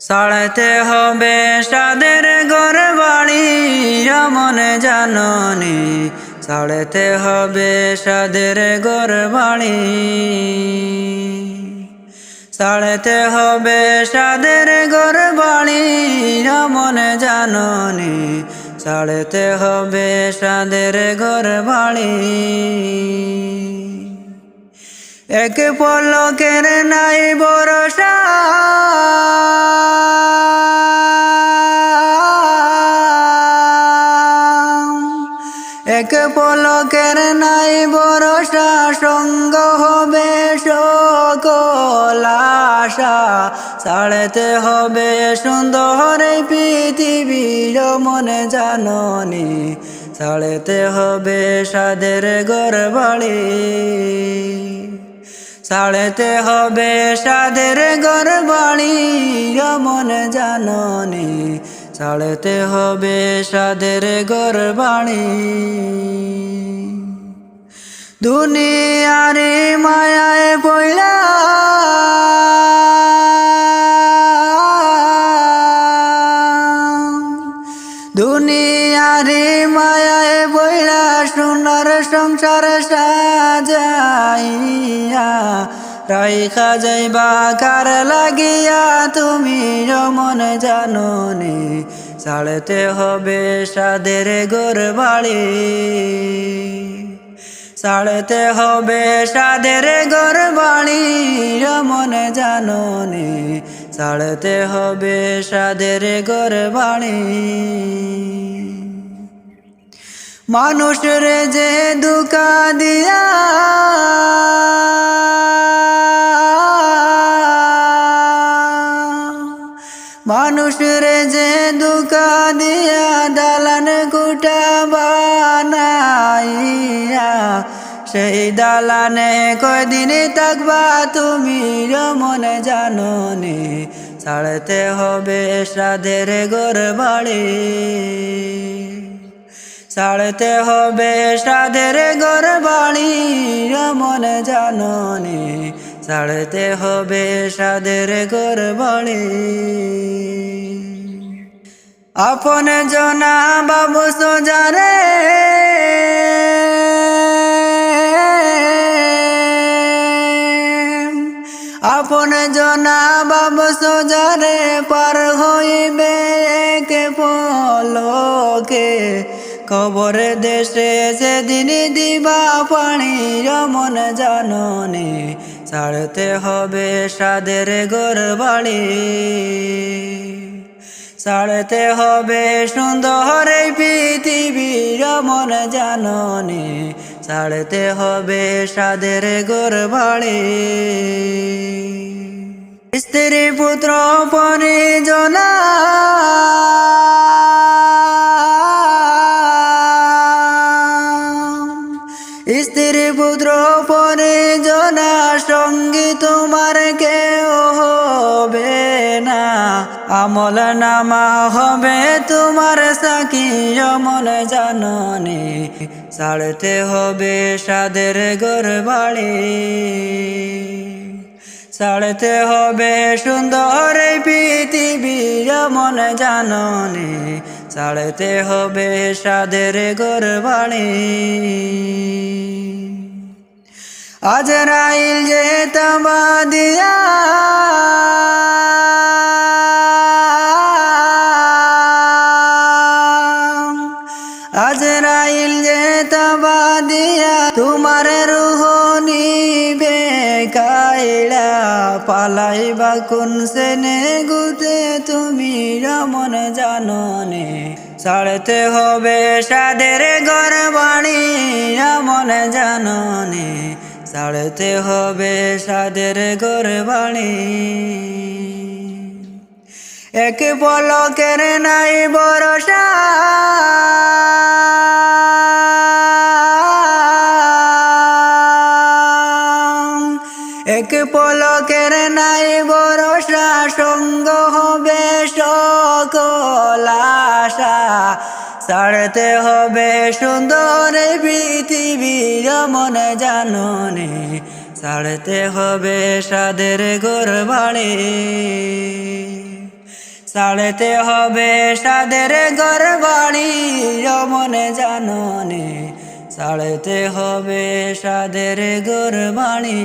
সাড়াতে হবে সাদের ঘর বাড়ি রমন জাননি। সাড়াতে হবে সাদের ঘর বাড়ি সাড়াতে হবে সাদের ঘর বাড়ি রমন জাননি। সাড়াতে হবে সাদের ঘর বাড়ি এক পলকের নাই বরসা এক পলকের নাই বরসা সঙ্গ হবে সকল আশা ছাড়তে হবে সুন্দর পৃথিবীর মনে জাননি। ছাড়তে হবে সাদের ঘর বাড়ি ছাড়তে হবে সাদের ঘর বাড়ি রমন জাননি। ছাড়তে হবে সাদের ঘর বাড়ি দুনিয়ারে মায়ায় পয়লা দুনিয়ারে মায়ায় বইলা সোনার সংসার সাজাইয়া। রাইখা যাইবা, কার লাগিয়া তুমি রমন জাননি? ছাড়তে হবে সাদের গোর বাড়ি ছাড়তে হবে সাদের গোর বাড়ি রমন জাননি। ছাড়তে হবে সাদের গোর বাড়ি মানুষের যে দুকা দিয়া মানুষের যে দুকা দিয়া দালান কুটা বানাইয়া, সেই দালানে কদিন থাকবা তুমি রমন জাননি। ছাড়তে হবে সাদের গোর বাড়ি ছাড়তে হবে সাদের ঘর বাড়ি রমন জাননি। ছাড়তে হবে সাদের ঘর বাড়ি আপন জনা বাবু সোজারে আপন জনা বাবু সোজারে পার হইবে কে পলকে। খবর দেশে সেদিন দিবা পানি রমন জাননি, ছাড়তে হবে সাদের গোর বাড়ি ছাড়তে হবে সুন্দর পৃথিবী রমন জাননি, ছাড়তে হবে সাদের গোর বাড়ি স্ত্রী পুত্র পরিজনা পরিজনা সঙ্গী তোমার কেউ হবে না। আমল নামা হবে তোমার সাকি অমল জাননি ছাড়তে হবে সাদের গোর বাড়ি ছাড়তে হবে সুন্দর পৃথিবী রমন জাননি ছাড়তে হবে সাদের গোর বাড়ি আজ রাইল যে তবা দিয়া আজ রাইল যে তবা দিয়া তোমার রুহ নিবে কাইলা পালাইবা কোন সেনে গুতে তুমি রমন জাননে। সাড়তে হবে সাদের ঘর বাড়ি রমন জাননে। ছাড়তে হবে সাদের ঘর বাড়ি এক পলকের নাই বরসা এক পলকের নাই বরসা সঙ্গ হবে ছাড়তে হবে সুন্দর পৃথিবীর মন জাননে। ছাড়তে হবে সাদের গোর বাড়ি সাড়তে হবে সাদের ঘর বাড়ি মনে জাননে। সাড়তে হবে সাদের ঘর বাড়ি